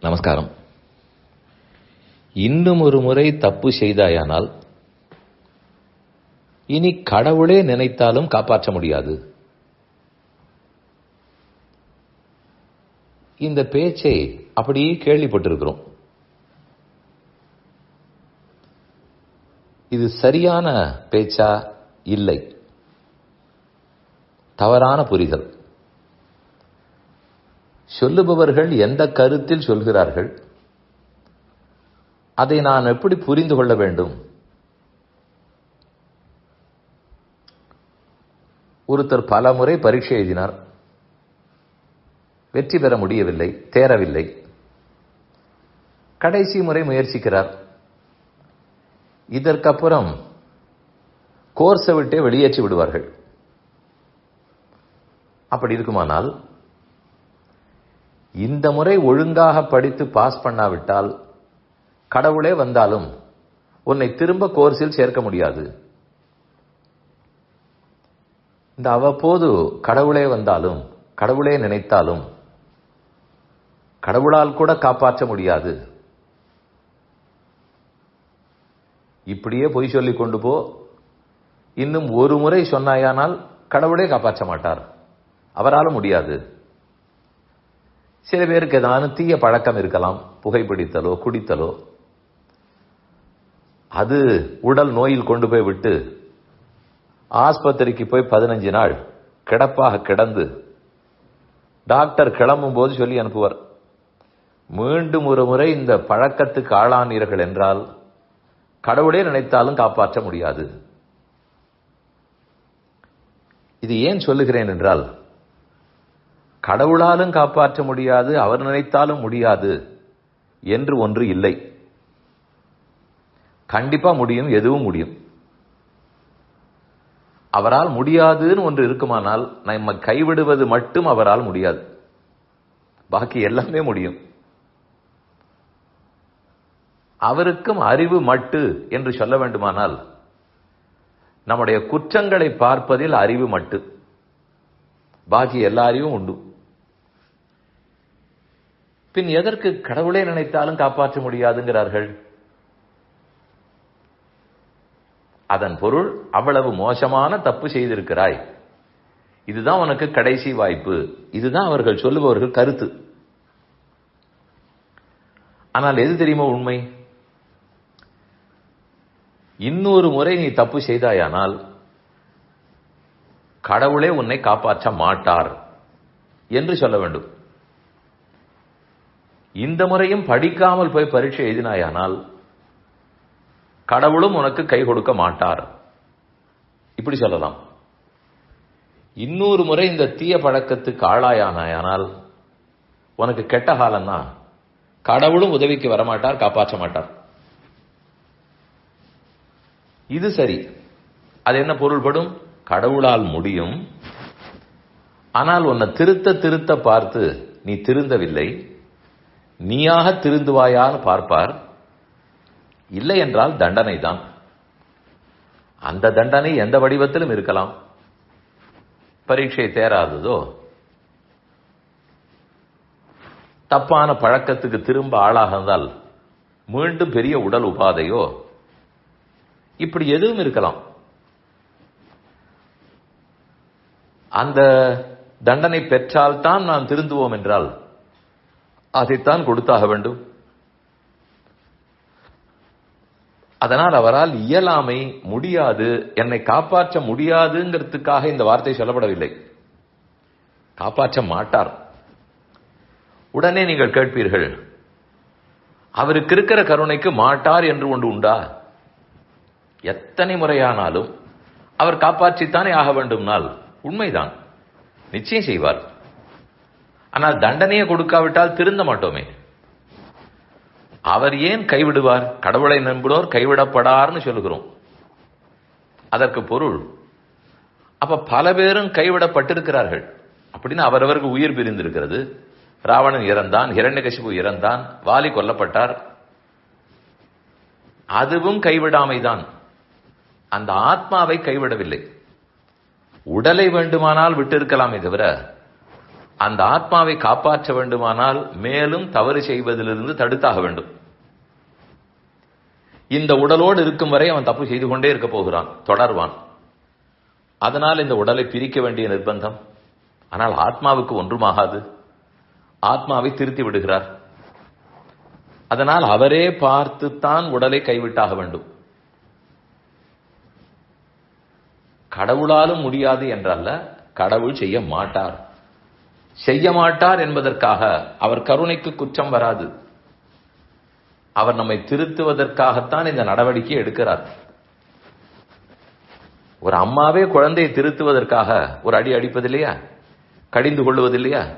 நமஸ்காரம். இன்னும் ஒரு முறை தப்பு செய்தாயானால் இனி கடவுளே நினைத்தாலும் காப்பாற்ற முடியாது. இந்த பேச்சை அப்படியே கேள்விப்பட்டிருக்கிறோம். இது சரியான பேச்சா? இல்லை. தவறான புரிதல். சொல்லுபவர்கள் எந்த கருத்தில் சொல்கிறார்கள்? அதை நான் எப்படி புரிந்து கொள்ள வேண்டும்? ஒருத்தர் பல முறை பரீட்சை எழுதினார். வெற்றி பெற முடியவில்லை தேரவில்லை. கடைசி முறை முயற்சிக்கிறார். இதற்கப்புறம் கோர்ஸை விட்டே வெளியேற்றி விடுவார்கள். அப்படி இருக்குமானால் இந்த முறை ஒழுங்காக படித்து பாஸ் பண்ணாவிட்டால் கடவுளே வந்தாலும் உன்னை திரும்ப கோர்ஸில் சேர்க்க முடியாது. இந்த அவ்வப்போது கடவுளே வந்தாலும் கடவுளே நினைத்தாலும் கடவுளால் கூட காப்பாற்ற முடியாது. இப்படியே பொய் சொல்லிக் கொண்டு போ. இன்னும் ஒரு முறை சொன்னாயானால் கடவுளே காப்பாற்ற மாட்டார். அவரால் முடியாது. சில பேருக்கு ஏதாவது தீய பழக்கம் இருக்கலாம். புகைப்பிடித்தலோ குடித்தலோ. அது உடல் நோயில் கொண்டு போய் விட்டு ஆஸ்பத்திரிக்கு போய் பதினஞ்சு நாள் கிடப்பாக கிடந்து டாக்டர் கிளம்பும் போது சொல்லி அனுப்புவார். மீண்டும் ஒரு முறை இந்த பழக்கத்துக்கு ஆளானீர்கள் என்றால் கடவுளே நினைத்தாலும் காப்பாற்ற முடியாது. இது ஏன் சொல்லுகிறேன் என்றால் கடவுளாலும் காப்பாற்ற முடியாது அவர் நினைத்தாலும் முடியாது என்று ஒன்று இல்லை. கண்டிப்பா முடியும் எதுவும் முடியும். அவரால் முடியாதுன்னு ஒன்று இருக்குமானால் நம்ம கைவிடுவது மட்டும் அவரால் முடியாது. பாக்கி எல்லாமே முடியும். அவருக்கும் அறிவு மட்டு என்று சொல்ல வேண்டுமானால் நம்முடைய குற்றங்களை பார்ப்பதில் அறிவு மட்டு. பாக்கி எல்லா அறிவும் உண்டு. பின் எதற்கு கடவுளே நினைத்தாலும் காப்பாற்ற முடியாதுங்கிறார்கள்? அதன் பொருள் அவ்வளவு மோசமான தப்பு செய்திருக்கிறாய். இதுதான் உனக்கு கடைசி வாய்ப்பு. இதுதான் அவர்கள் சொல்லுபவர்கள் கருத்து. ஆனால் எது தெரியுமா உண்மை? இன்னொரு முறை நீ தப்பு செய்தாயானால் கடவுளே உன்னை காப்பாற்ற மாட்டார் என்று சொல்ல வேண்டும். இந்த முறையும் படிக்காமல் போய் பரீட்சை எழுதினாயானால் கடவுளும் உனக்கு கை கொடுக்க மாட்டார். இப்படி சொல்லலாம். இன்னொரு முறை இந்த தீய பழக்கத்துக்கு ஆளாயானாயானால் உனக்கு கெட்ட காலம்னா கடவுளும் உதவிக்கு வரமாட்டார் காப்பாற்ற மாட்டார். இது சரி. அது என்ன பொருள்படும்? கடவுளால் முடியும். ஆனால் உன்னை திருத்த திருத்த பார்த்து நீ திருந்தவில்லை. நீயாக திருந்துவாயான்னு பார்ப்பார். இல்லை என்றால் தண்டனை தான் அந்த தண்டனை எந்த வடிவத்திலும் இருக்கலாம். பரீட்சை தேராததோ? தப்பான பழக்கத்துக்கு திரும்ப ஆளாகந்தால் மீண்டும் பெரிய உடல் உபாதையோ? இப்படி எதுவும் இருக்கலாம். அந்த தண்டனை பெற்றால்தான் நாம் திருந்துவோம் என்றால் அதைத்தான் கொடுத்தாக வேண்டும். அதனால் அவரால் இயலாமை முடியாது என்னை காப்பாற்ற முடியாதுங்கிறதுக்காக இந்த வார்த்தை சொல்லப்படவில்லை. காப்பாற்ற மாட்டார். உடனே நீங்கள் கேட்பீர்கள் அவருக்கு இருக்கிற கருணைக்கு மாட்டார் என்று ஒன்று உண்டா? எத்தனை முறையானாலும் அவர் காப்பாற்றித்தானே ஆக வேண்டும்னால் உண்மைதான். நிச்சயம் செய்வார். ஆனால் தண்டனையை கொடுக்காவிட்டால் திருந்த மாட்டோமே. அவர் ஏன் கைவிடுவார்? கடவுளை நம்புவோர் கைவிடப்படார்னு சொல்லுகிறோம். அதற்கு பொருள் அப்ப பல பேரும் கைவிடப்பட்டிருக்கிறார்கள். அப்படின்னு அவரவருக்கு உயிர் பிரிந்திருக்கிறது. ராவணன் இறந்தான் இரண்டகசிபு இறந்தான் வாலி கொல்லப்பட்டார். அதுவும் கைவிடாமைதான். அந்த ஆத்மாவை கைவிடவில்லை. உடலை வேண்டுமானால் விட்டிருக்கலாமே தவிர அந்த ஆத்மாவை காப்பாற்ற வேண்டுமானால் மேலும் தவறு செய்வதிலிருந்து தடுத்தாக வேண்டும். இந்த உடலோடு இருக்கும் வரை அவன் தப்பு செய்து கொண்டே இருக்க போகிறான் தொடர்வான். அதனால் இந்த உடலை பிரிக்க வேண்டிய நிர்பந்தம். ஆனால் ஆத்மாவுக்கு ஒன்றுமாகாது. ஆத்மாவை திருத்தி விடுகிறார். அதனால் அவரே பார்த்துத்தான் உடலை கைவிட்டாக வேண்டும். கடவுளாலும் முடியாது என்றல்ல கடவுள் செய்ய மாட்டார். செய்ய மாட்டார் என்பதற்காக அவர் கருணைக்கு குற்றம் வராது. அவர் நம்மை திருத்துவதற்காகத்தான் இந்த நடவடிக்கை எடுக்கிறார். ஒரு அம்மாவே குழந்தையை திருத்துவதற்காக ஒரு அடி அடிப்பதில்லையா? கடிந்து கொள்வதில்லையா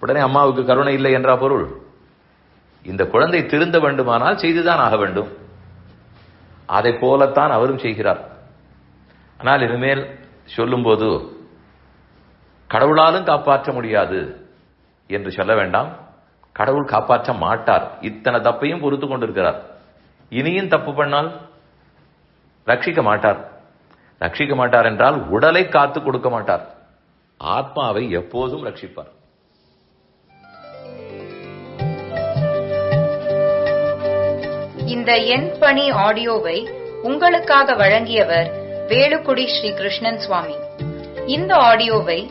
உடனே அம்மாவுக்கு கருணை இல்லை என்றா பொருள்? இந்த குழந்தை திருந்த வேண்டுமானால் செய்துதான் ஆக வேண்டும். அதை போலத்தான் அவரும் செய்கிறார். ஆனால் இனிமேல் சொல்லும்போது கடவுளாலும் காப்பாற்ற முடியாது என்று சொல்ல வேண்டாம். கடவுள் காப்பாற்ற மாட்டார். இத்தனை தப்பையும் பொறுத்து கொண்டிருக்கிறார். இனியும் தப்பு பண்ணால் ரட்சிக்க மாட்டார். ரட்சிக்க மாட்டார் என்றால் உடலை காத்து கொடுக்க மாட்டார். ஆத்மாவை எப்போதும் ரட்சிப்பார். இந்த எண் பணி ஆடியோவை உங்களுக்காக வழங்கியவர் வேலுக்குடி ஸ்ரீ கிருஷ்ணன் சுவாமி. இந்த ஆடியோவை